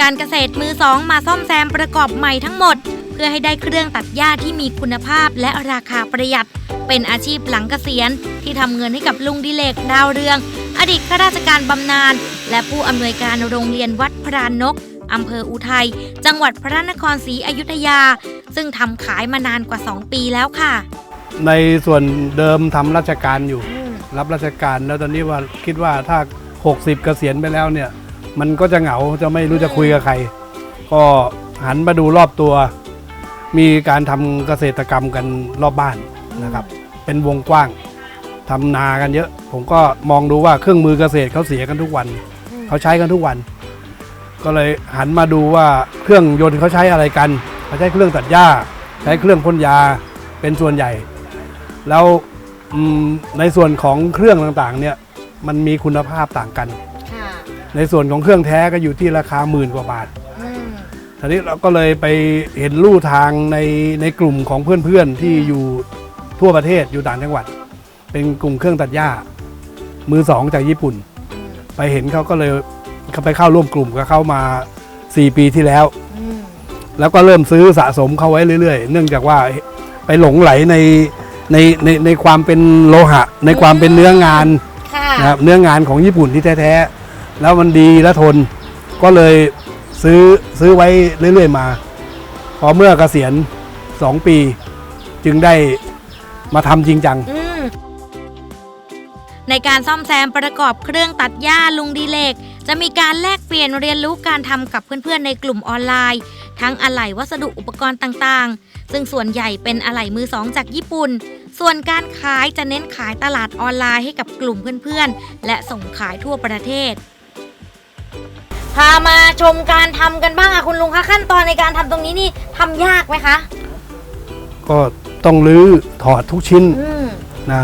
การเกษตรมือสองมาซ่อมแซมประกอบใหม่ทั้งหมด เพื่อให้ได้เครื่องตัดหญ้าที่มีคุณภาพและราคาประหยัด เป็นอาชีพหลังเกษียณ ที่ทำเงินให้กับลุงดิเลกดาวเรือง อดีตข้าราชการบำนาญและผู้อำนวยการโรงเรียนวัดพรานนกอำเภออุทัย จังหวัดพระนครศรีอยุธยา ซึ่งทำขายมานานกว่า 2 ปีแล้วค่ะ ในส่วนเดิมทำราชการอยู่ รับราชการแล้วตอนนี้ว่าคิดว่าถ้า 60 เกษียณไปแล้วเนี่ย มันก็จะเหงาจะไม่รู้จะคุยกับใคร ก็หันมาดูรอบตัว มีการทำเกษตรกรรมกันรอบบ้านนะครับ เป็นวงกว้างทำนากันเยอะ ผมก็มองดูว่าเครื่องมือเกษตรเขาเสียกันทุกวัน เขาใช้กันทุกวัน ก็เลยหันมาดูว่าเครื่องยนต์เขาใช้อะไรกันเขาใช้เครื่องตัดหญ้า ใช้เครื่องพ่นยาเป็นส่วนใหญ่ แล้วอืมในส่วนของเครื่องต่างๆเนี่ยมันมีคุณภาพต่างกันค่ะ ในส่วนของเครื่องแท้ก็อยู่ที่ราคาหมื่นกว่าบาททีนี้เราก็เลยไปเห็นลู่ทางในในกลุ่มของเพื่อนๆที่อยู่ทั่วประเทศอยู่ต่างจังหวัด เป็นกลุ่มเครื่องตัดหญ้า มือสองจากญี่ปุ่น ไปเห็นเขาก็เลยเขาไปเข้าร่วมกลุ่มกับเข้ามา 4 ปีที่แล้ว แล้วก็เริ่มซื้อสะสมเขาไว้เรื่อยๆ เนื่องจากว่าไปหลงไหลในในในในความเป็นโลหะ ในความเป็นเนื้องานค่ะนะครับเนื้องานของญี่ปุ่นที่แท้ๆ แล้วมันดีและทนก็เลยซื้อซื้อไว้เรื่อย ๆ มา พอเมื่อเกษียณ 2 ปี จึงได้มาทำจริงจัง อืมในการซ่อมแซมประกอบเครื่องตัดหญ้าลุงดีเลก จะมีการแลกเปลี่ยนเรียนรู้การทำกับเพื่อนๆในกลุ่มออนไลน์ ทั้งอะไหล่วัสดุอุปกรณ์ต่างๆ ซึ่งส่วนใหญ่เป็นอะไหล่มือสองจากญี่ปุ่น ส่วนการขายจะเน้นขายตลาดออนไลน์ให้กับกลุ่มเพื่อนๆ และส่งขายทั่วประเทศ พามาชมการทำกันบ้างอะคุณลุงคะขั้นตอนในการทำตรงนี้นี่ทำยากไหมคะ ก็ต้องรื้อถอดทุกชิ้นอืมนะ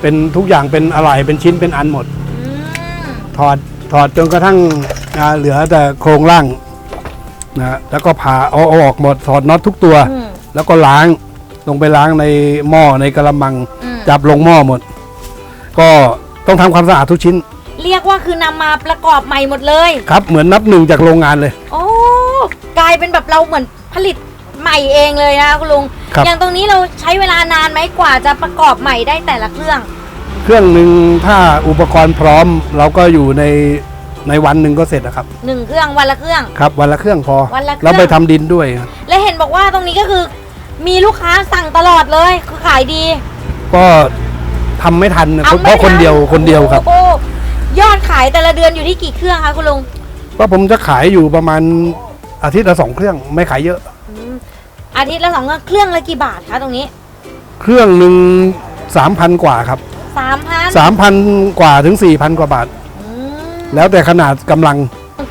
เป็นทุกอย่างเป็นอะไรเป็นชิ้นเป็นอันหมด อืมถอดถอดจนกระทั่งอ่าเหลือแต่โครงล่างนะแล้วก็ผ่าเอาเอาออกหมดถอดน็อตทุกตัว อืมแล้วก็ล้างลงไปล้างในหม้อในกระมัง อืมจับลงหม้อหมด ก็ต้องทำความสะอาดทุกชิ้น เรียกว่าคือนำมาประกอบใหม่หมดเลย ครับเหมือนนับหนึ่งจากโรงงานเลย โอ้ กลายเป็นแบบเราเหมือนผลิตใหม่เองเลยนะคุณลุง ครับ อย่างตรงนี้เราใช้เวลานานไหมกว่าจะประกอบใหม่ได้แต่ละเครื่อง เครื่องหนึ่งถ้าอุปกรณ์พร้อม เราก็อยู่ในในวันหนึ่งก็เสร็จนะครับ หนึ่งเครื่องวันละเครื่อง ครับ วันละเครื่องพอวันละเครื่อง แล้วไปทำดินด้วยครับและเห็นบอกว่าตรงนี้ก็คือ มีลูกค้าสั่งตลอดเลยคือขายดีก็ทำไม่ทันนะอเพราะคนเดียวไม่ทัคนเดียวครับ โอ้โห ยอดขายแต่ละเดือนอยู่ที่กี่เครื่องคะคุณลุงก็ผมจะขายอยู่ประมาณอาทิตย์ละสองเครื่องไม่ขายเยอะ อืมอาทิตย์ละสองเครื่องเครื่องละกี่บาทคะตรงนี้เครื่องหนึ่งสามพันกว่าครับสามพันสามพันกว่าถึงสี่พันกว่าบาทแล้วแต่ขนาดกำลัง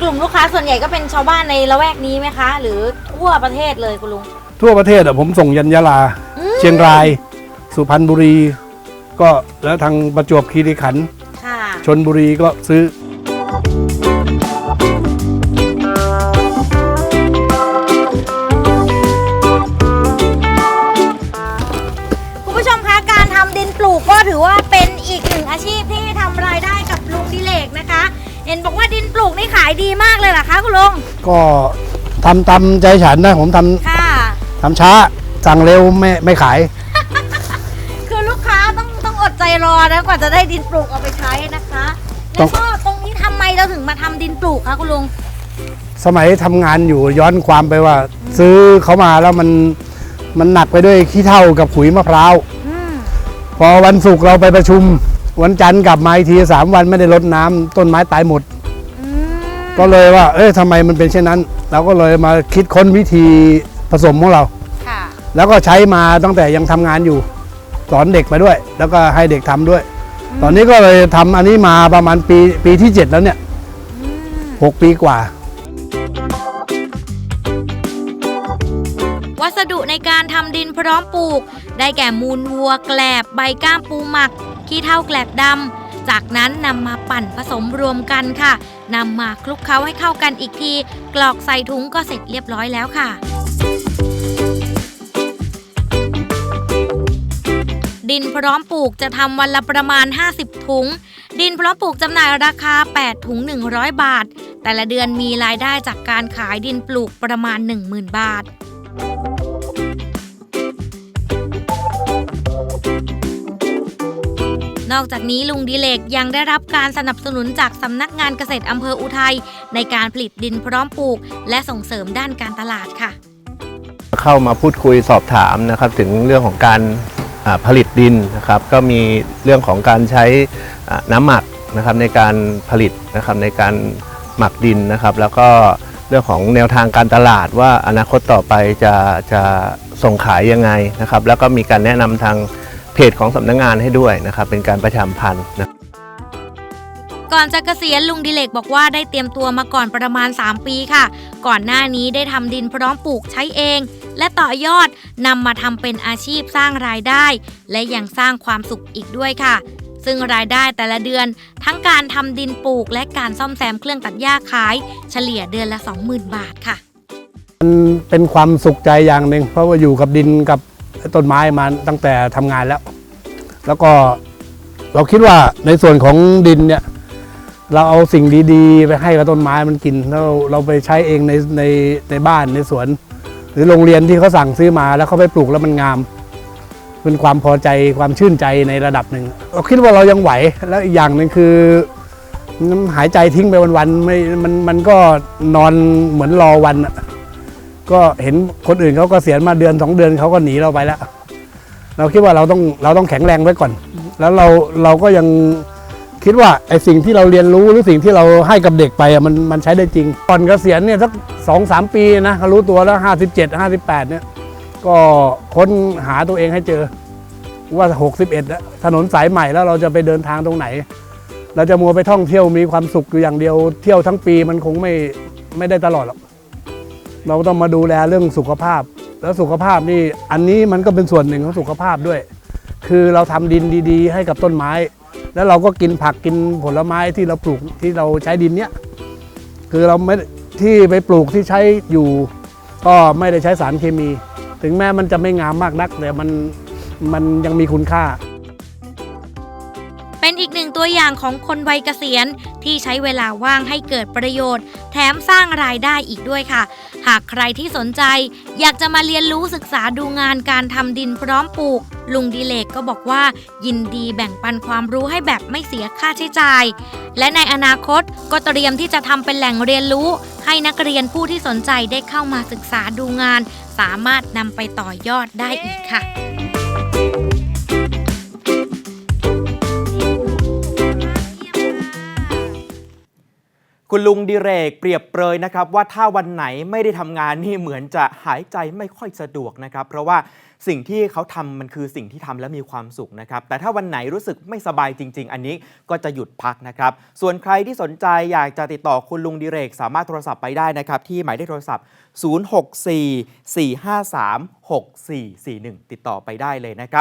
กลุ่มลูกค้าส่วนใหญ่ก็เป็นชาวบ้านในละแวกนี้ไหมคะ หรือทั่วประเทศเลยคุณลุง ทั่วประเทศอะผมส่งยันยาลา อืม เชียงราย สุพรรณบุรี ก็แล้วทางประจวบคีรีขันธ์ค่ะ ชนบุรีก็ซื้อคุณผู้ชมคะการทำดินปลูกก็ถือว่าเป็นอีกหนึ่งอาชีพที่ทำรายได้กับลุงดิเลกนะคะ เห็นบอกว่าดินปลูกนี่ขายดีมากเลยเหรอคะคุณลุงก็ทำตามใจฉันนะ ผมทำค่ะ ทำช้าสั่งเร็วไม่ไม่ขาย ใจรอนะกว่าจะได้ดินปลูกเอาไปใช้นะคะต้แล้อวงก็ตรงนี้ทำไมเราถึงมาทำดินปลูกคะคุณลุง สมัยทำงานอยู่ย้อนความไปว่า ซื้อเขามาแล้วมันมันหนักไปด้วยขี้เถ้ากับขุยมะพร้าว อืมพอวันศุกร์เราไปประชุม วันจันทร์กลับมาอีกทีสามวันไม่ได้รดน้ำต้นไม้ตายหมด อืมก็เลยว่า เอ๊ะทำไมมันเป็นเช่นนั้น เราก็เลยมาคิดค้นวิธีผสมของเรา ค่ะ แล้วก็ใช้มาตั้งแต่ยังทำงานอยู่ส อนเด็กไปด้วย แล้วก็ให้เด็กทำด้วย ตอนนี้ก็เลยทำอันนี้มาประมาณปีปีที่ 7 แล้วเนี่ยอืมหกปีกว่า วัสดุในการทำดินพร้อมปลูก ได้แก่มูลวัวแกลบใบก้ามปูหมักขี้เถ้าแกลบดำจากนั้นนำมาปั่นผสมรวมกันค่ะนำมาคลุกเคล้าให้เข้ากันอีกที กรอกใส่ถุงก็เสร็จเรียบร้อยแล้วค่ะ ดินพร้อมปลูกจะทำวันละประมาณ 50 ถุง ดินพร้อมปลูกจำหน่ายราคา 8 ถุง 100 บาท แต่ละเดือนมีรายได้จากการขายดินปลูกประมาณ 10,000 บาทนอกจากนี้ลุงดิเลกยังได้รับการสนับสนุนจากสำนักงานเกษตรอำเภออุทัยในการผลิตดินพร้อมปลูก และส่งเสริมด้านการตลาดค่ะ เข้ามาพูดคุยสอบถามนะครับ ถึงเรื่องของการ ผลิตดินนะครับ ก็มีเรื่องของการใช้น้ำหมักนะครับในการผลิตนะครับในการหมักดินนะครับ แล้วก็เรื่องของแนวทางการตลาดว่าอนาคตต่อไปจะจะส่งขายยังไงนะครับ แล้วก็มีการแนะนำทางเพจของสำนักงงานให้ด้วยนะครับ เป็นการประชามพันธ์นะก่อนจะเกษียณลุงดิเลกบอกว่าได้เตรียมตัวมาก่อนประมาณ 3 ปีค่ะ ก่อนหน้านี้ได้ทำดินพร้อมปลูกใช้เอง และต่อยอด นำมาทำเป็นอาชีพสร้างรายได้ และยังสร้างความสุขอีกด้วยค่ะ ซึ่งรายได้แต่ละเดือน ทั้งการทำดินปลูก และการซ่อมแซมเครื่องตัดหญ้าขาย เฉลี่ยเดือนละ 20,000 บาทค่ะ มันเป็นความสุขใจอย่างหนึ่งเพราะว่าอยู่กับดินกับต้นไม้มาตั้งแต่ทำงานแล้ว แล้วก็เราคิดว่าในส่วนของดินเนี่ย เราเอาสิ่งดีๆ ไปให้กับต้นไม้มันกินแล้วเราไปใช้เองในในในบ้านในสวน หรือโรงเรียนที่เขาสั่งซื้อมาแล้วเขาไปปลูกแล้วมันงามเป็นความพอใจความชื่นใจในระดับหนึ่งเราคิดว่าเรายังไหวแล้วอีกอย่างหนึ่งคือหายใจทิ้งไปวันๆไม่มันมันก็นอนเหมือนรอวันก็เห็นคนอื่นเขาก็เสียมาเดือนสองเดือนเขาก็หนีเราไปแล้ว เราคิดว่าเราต้องเราต้องแข็งแรงไว้ก่อน แล้วเราเราก็ยัง คิดว่าไอ้สิ่งที่เราเรียนรู้หรือสิ่งที่เราให้กับเด็กไปมันมันใช้ได้จริงก่อนเกษียณเนี่ยสักสองสามปีนะเขารู้ตัวแล้วห้าสิบเจ็ดห้าสิบแปดเนี่ยก็ค้นหาตัวเองให้เจอว่าหกสิบเอ็ดถนนสายใหม่แล้วเราจะไปเดินทางตรงไหน เราจะมัวไปท่องเที่ยวมีความสุขอยู่อย่างเดียวเที่ยวทั้งปีมันคงไม่ไม่ได้ตลอดหรอกเราต้องมาดูแลเรื่องสุขภาพ แล้วสุขภาพนี่อันนี้มันก็เป็นส่วนหนึ่งของสุขภาพด้วย คือเราทำดินดี ๆ ให้กับต้นไม้ แล้วเราก็กินผักกินผลไม้ที่เราปลูกที่เราใช้ดินเนี้ยคือเราไม่ที่ไปปลูกที่ใช้อยู่ ก็ไม่ได้ใช้สารเคมี ถึงแม้มันจะไม่งามมากนักแต่มันมันยังมีคุณค่า เป็นอีกหนึ่งตัวอย่างของคนวัยเกษียณที่ใช้เวลาว่างให้เกิดประโยชน์ แถมสร้างรายได้อีกด้วยค่ะ หากใครที่สนใจ อยากจะมาเรียนรู้ศึกษาดูงานการทำดินพร้อมปลูก ลุงดิเลกก็บอกว่า ยินดีแบ่งปันความรู้ให้แบบไม่เสียค่าใช้จ่าย และในอนาคตก็เตรียมที่จะทำเป็นแหล่งเรียนรู้ ให้นักเรียนผู้ที่สนใจได้เข้ามาศึกษาดูงาน สามารถนำไปต่อยอดได้อีกค่ะ คุณลุงดิเรกเปรียบเปรยนะครับว่าถ้าวันไหนไม่ได้ทำงานนี่เหมือนจะหายใจไม่ค่อยสะดวกนะครับเพราะว่าสิ่งที่เขาทำมันคือสิ่งที่ทำแล้วมีความสุขนะครับแต่ถ้าวันไหนรู้สึกไม่สบายจริง ๆ อันนี้ก็จะหยุดพักนะครับส่วนใครที่สนใจอยากจะติดต่อคุณลุงดิเรก สามารถโทรศัพท์ไปได้นะครับที่หมายเลขโทรศัพท์ 064 453 6441 ติดต่อไปได้เลยนะครับ